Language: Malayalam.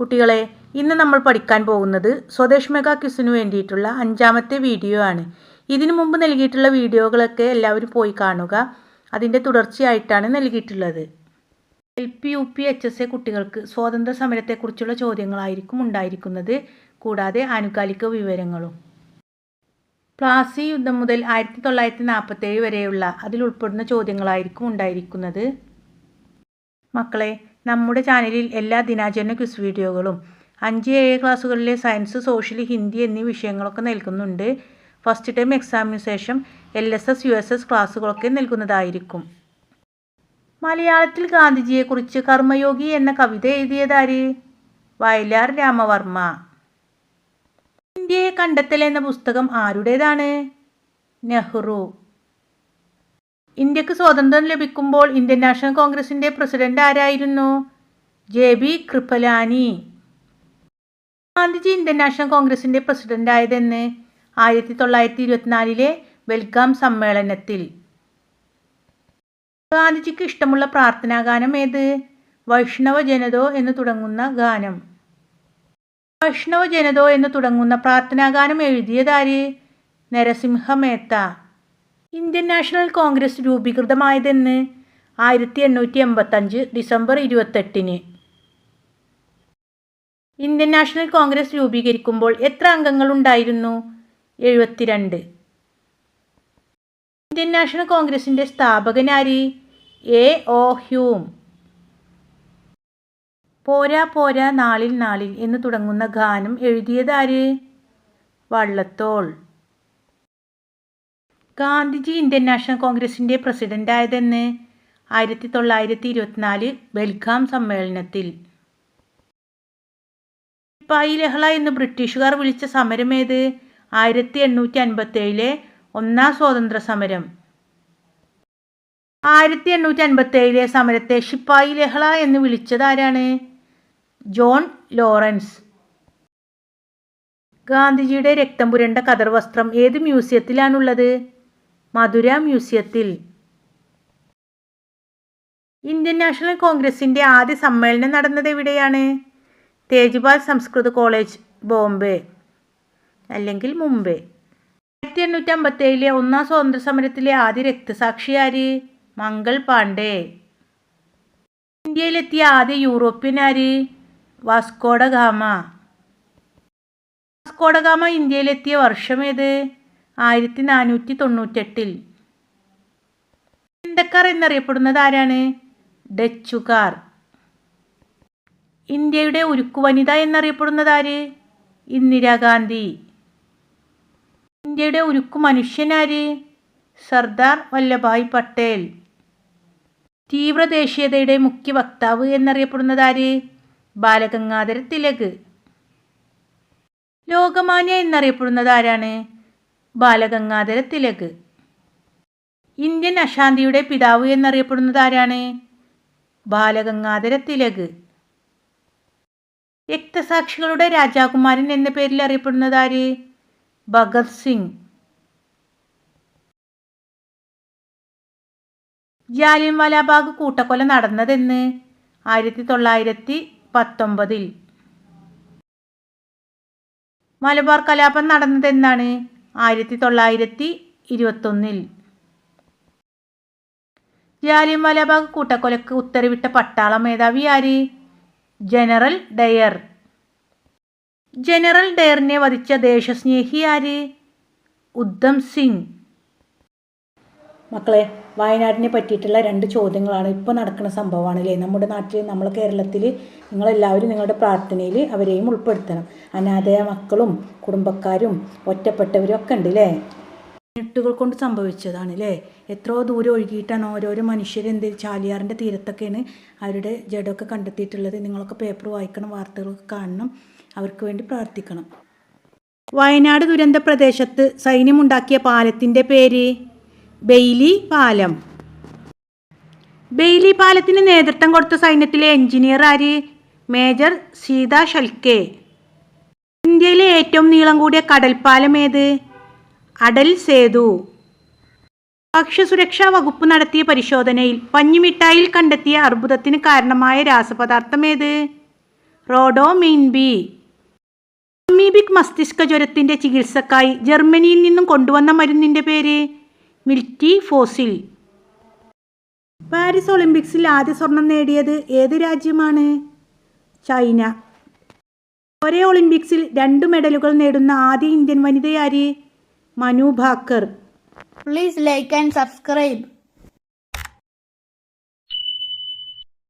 കുട്ടികളെ ഇന്ന് നമ്മൾ പഠിക്കാൻ പോകുന്നത് സ്വദേശ് മെഗാ ക്വിസിന് വേണ്ടിയിട്ടുള്ള അഞ്ചാമത്തെ വീഡിയോ ആണ്. ഇതിനു മുമ്പ് നൽകിയിട്ടുള്ള വീഡിയോകളൊക്കെ എല്ലാവരും പോയി കാണുക. അതിന്റെ തുടർച്ചയായിട്ടാണ് നൽകിയിട്ടുള്ളത്. L P U P H S A കുട്ടികൾക്ക് സ്വാതന്ത്ര്യ സമരത്തെക്കുറിച്ചുള്ള ചോദ്യങ്ങളായിരിക്കും ഉണ്ടായിരിക്കുന്നത്. കൂടാതെ ആനുകാലിക വിവരങ്ങളും. പ്ലാസി യുദ്ധം മുതൽ ആയിരത്തി തൊള്ളായിരത്തി നാൽപ്പത്തേഴ് വരെയുള്ള അതിൽ ഉൾപ്പെടുന്ന ചോദ്യങ്ങളായിരിക്കും ഉണ്ടായിരിക്കുന്നത്. മക്കളെ നമ്മുടെ ചാനലിൽ എല്ലാ ദിനാചരണ ക്വിസ് വീഡിയോകളും അഞ്ച് ഏഴ് ക്ലാസ്സുകളിലെ സയൻസ് സോഷ്യൽ ഹിന്ദി എന്നീ വിഷയങ്ങളൊക്കെ നൽകുന്നുണ്ട്. ഫസ്റ്റ് ടൈം എക്സാമിന് ശേഷം L S S U S S ക്ലാസ്സുകളൊക്കെ നൽകുന്നതായിരിക്കും. മലയാളത്തിൽ ഗാന്ധിജിയെക്കുറിച്ച് കർമ്മയോഗി എന്ന കവിത എഴുതിയതാര്? വയലാർ രാമവർമ്മ. ഇന്ത്യയെ കണ്ടെത്തൽ എന്ന പുസ്തകം ആരുടേതാണ്? നെഹ്റു. ഇന്ത്യയ്ക്ക് സ്വാതന്ത്ര്യം ലഭിക്കുമ്പോൾ ഇന്ത്യൻ നാഷണൽ കോൺഗ്രസിന്റെ പ്രസിഡന്റ് ആരായിരുന്നു? J B Kripalani Gandhiji Indian national കോൺഗ്രസിന്റെ പ്രസിഡന്റ് ആയതെന്ന് ആയിരത്തി തൊള്ളായിരത്തി ഇരുപത്തിനാലിലെ വെൽഗാം സമ്മേളനത്തിൽ. ഗാന്ധിജിക്ക് ഇഷ്ടമുള്ള പ്രാർത്ഥനാ ഗാനം ഏത്? വൈഷ്ണവ ജനതോ എന്ന് തുടങ്ങുന്ന ഗാനം. വൈഷ്ണവ ജനതോ എന്ന് തുടങ്ങുന്ന പ്രാർത്ഥനാ ഗാനം എഴുതിയതാര് നരസിംഹ മേത്ത. ഇന്ത്യൻ നാഷണൽ കോൺഗ്രസ് രൂപീകൃതമായതെന്ന് ആയിരത്തി എണ്ണൂറ്റി എൺപത്തഞ്ച് ഡിസംബർ ഇരുപത്തെട്ടിന്. ഇന്ത്യൻ നാഷണൽ കോൺഗ്രസ് രൂപീകരിക്കുമ്പോൾ എത്ര അംഗങ്ങളുണ്ടായിരുന്നു? എഴുപത്തിരണ്ട്. ഇന്ത്യൻ നാഷണൽ കോൺഗ്രസിന്റെ സ്ഥാപകനാര് എ. ഒ. ഹ്യൂം. പോരാ പോരാ നാളിൽ നാളിൽ എന്ന് തുടങ്ങുന്ന ഗാനം എഴുതിയതാര്? വള്ളത്തോൾ. ഗാന്ധിജി ഇന്ത്യൻ നാഷണൽ കോൺഗ്രസിന്റെ പ്രസിഡന്റായതെന്ന് ആയിരത്തി തൊള്ളായിരത്തി ഇരുപത്തിനാല് ബെൽഗാം സമ്മേളനത്തിൽ. സിപ്പായി ലഹള എന്ന് ബ്രിട്ടീഷുകാർ വിളിച്ച സമരമേത്? ആയിരത്തി എണ്ണൂറ്റി അൻപത്തേഴിലെ ഒന്നാം സ്വാതന്ത്ര്യ സമരം ആയിരത്തി എണ്ണൂറ്റി അൻപത്തേഴിലെ സമരത്തെ ഷിപ്പായി ലഹള എന്ന് വിളിച്ചതാരാണ്? John Lawrence. ഗാന്ധിജിയുടെ രക്തം പുരണ്ട കതർ വസ്ത്രം ഏത് മ്യൂസിയത്തിലാണുള്ളത്? മധുര മ്യൂസിയത്തിൽ. ഇന്ത്യൻ നാഷണൽ കോൺഗ്രസിന്റെ ആദ്യ സമ്മേളനം നടന്നത് എവിടെയാണ്? തേജ്പാൽ സംസ്കൃത കോളേജ് ബോംബെ അല്ലെങ്കിൽ മുംബൈ. ആയിരത്തി എണ്ണൂറ്റി അമ്പത്തേഴിലെ ഒന്നാം സ്വാതന്ത്ര്യ സമരത്തിലെ ആദ്യ രക്തസാക്ഷി ആര്? മംഗൾ പാണ്ഡെ. ഇന്ത്യയിലെത്തിയ ആദ്യ യൂറോപ്യൻ ആര്? വാസ്കോഡഗാമ വാസ്കോഡ ഗാമ ഇന്ത്യയിലെത്തിയ വർഷം ഏത്? ആയിരത്തി നാനൂറ്റി തൊണ്ണൂറ്റെട്ടിൽ ഇന്ത്യക്കാർ എന്നറിയപ്പെടുന്നത് ആരാണ്? ഡച്ചുകാർ. ഇന്ത്യയുടെ ഉരുക്കു വനിത എന്നറിയപ്പെടുന്നത് ആര്? ഇന്ദിരാഗാന്ധി. ഇന്ത്യയുടെ ഉരുക്കു മനുഷ്യനാര് സർദാർ വല്ലഭായ് പട്ടേൽ. തീവ്ര ദേശീയതയുടെ മുഖ്യ വക്താവ് എന്നറിയപ്പെടുന്നത് ആര്? ബാലഗംഗാധര തിലക്. ലോകമാന്യ എന്നറിയപ്പെടുന്നത് ആരാണ്? ബാലഗംഗാധര തിലക് ഇന്ത്യൻ അശാന്തിയുടെ പിതാവ് എന്നറിയപ്പെടുന്നത് ആരാണ്? ബാലഗംഗാധര തിലക് രക്തസാക്ഷികളുടെ രാജാകുമാരൻ എന്ന പേരിൽ അറിയപ്പെടുന്നത് ആര്? ഭഗത് സിംഗ്. ജാലിയൻവാലാബാഗ് കൂട്ടക്കൊല നടന്നതെന്ന് ആയിരത്തി തൊള്ളായിരത്തി പത്തൊമ്പതിൽ മലബാർ കലാപം നടന്നതെന്നാണ് ആയിരത്തി തൊള്ളായിരത്തി ഇരുപത്തൊന്നിൽ ജാലിയൻ വാലാബാഗ് കൂട്ടക്കൊലക്ക് ഉത്തരവിട്ട പട്ടാള മേധാവി ആര്? General Dyer. ജനറൽ ഡയറിനെ വധിച്ച ദേശസ്നേഹി ആര്? ഉദ്ധം സിംഗ്. മക്കളെ വയനാടിനെ പറ്റിയിട്ടുള്ള രണ്ട് ചോദ്യങ്ങളാണ് ഇപ്പോൾ നടക്കുന്ന സംഭവമാണ് അല്ലേ നമ്മുടെ നാട്ടിൽ നമ്മളെ കേരളത്തിൽ നിങ്ങളെല്ലാവരും നിങ്ങളുടെ പ്രാർത്ഥനയിൽ അവരെയും ഉൾപ്പെടുത്തണം. അനാഥയ മക്കളും കുടുംബക്കാരും ഒറ്റപ്പെട്ടവരും ഒക്കെ ഉണ്ട് അല്ലേ മിനിറ്റുകൾ കൊണ്ട് സംഭവിച്ചതാണ് അല്ലേ എത്രയോ ദൂരം ഒഴുകിയിട്ടാണ് ഓരോരോ മനുഷ്യർ എന്ത് ചാലിയാറിന്റെ തീരത്തൊക്കെയാണ് അവരുടെ ജഡമൊക്കെ കണ്ടെത്തിയിട്ടുള്ളത്. നിങ്ങളൊക്കെ പേപ്പർ വായിക്കണം വാർത്തകളൊക്കെ കാണണം അവർക്ക് വേണ്ടി പ്രാർത്ഥിക്കണം. വയനാട് ദുരന്ത പ്രദേശത്ത് സൈന്യമുണ്ടാക്കിയ പാലത്തിന്റെ പേര്? ബെയ്ലി പാലം ബെയ്ലി പാലത്തിന് നേതൃത്വം കൊടുത്ത സൈന്യത്തിലെ എഞ്ചിനീയർ ആര്? മേജർ സീത ഷൽക്കെ. ഇന്ത്യയിലെ ഏറ്റവും നീളം കൂടിയ കടൽപ്പാലം ഏത്? അടൽ സേതു. ഭക്ഷ്യസുരക്ഷാ വകുപ്പ് നടത്തിയ പരിശോധനയിൽ പഞ്ഞിമിഠായിൽ കണ്ടെത്തിയ അർബുദത്തിന് കാരണമായ രാസപദാർത്ഥം ഏത്? റോഡോമെയിൻ ബി അമീബിക് മസ്തിഷ്ക ജ്വരത്തിന്റെ ചികിത്സക്കായി ജർമ്മനിയിൽ നിന്നും കൊണ്ടുവന്ന മരുന്നിന്റെ പേര്? മിൽറ്റി ഫോസിൽ. പാരീസ് ഒളിമ്പിക്സിൽ ആദ്യ സ്വർണം നേടിയത് ഏത് രാജ്യമാണ്? ചൈന. ഒരേ ഒളിമ്പിക്സിൽ രണ്ട് മെഡലുകൾ നേടുന്ന ആദ്യ Indian വനിതയാര് Manu Bhaker. Please like and subscribe.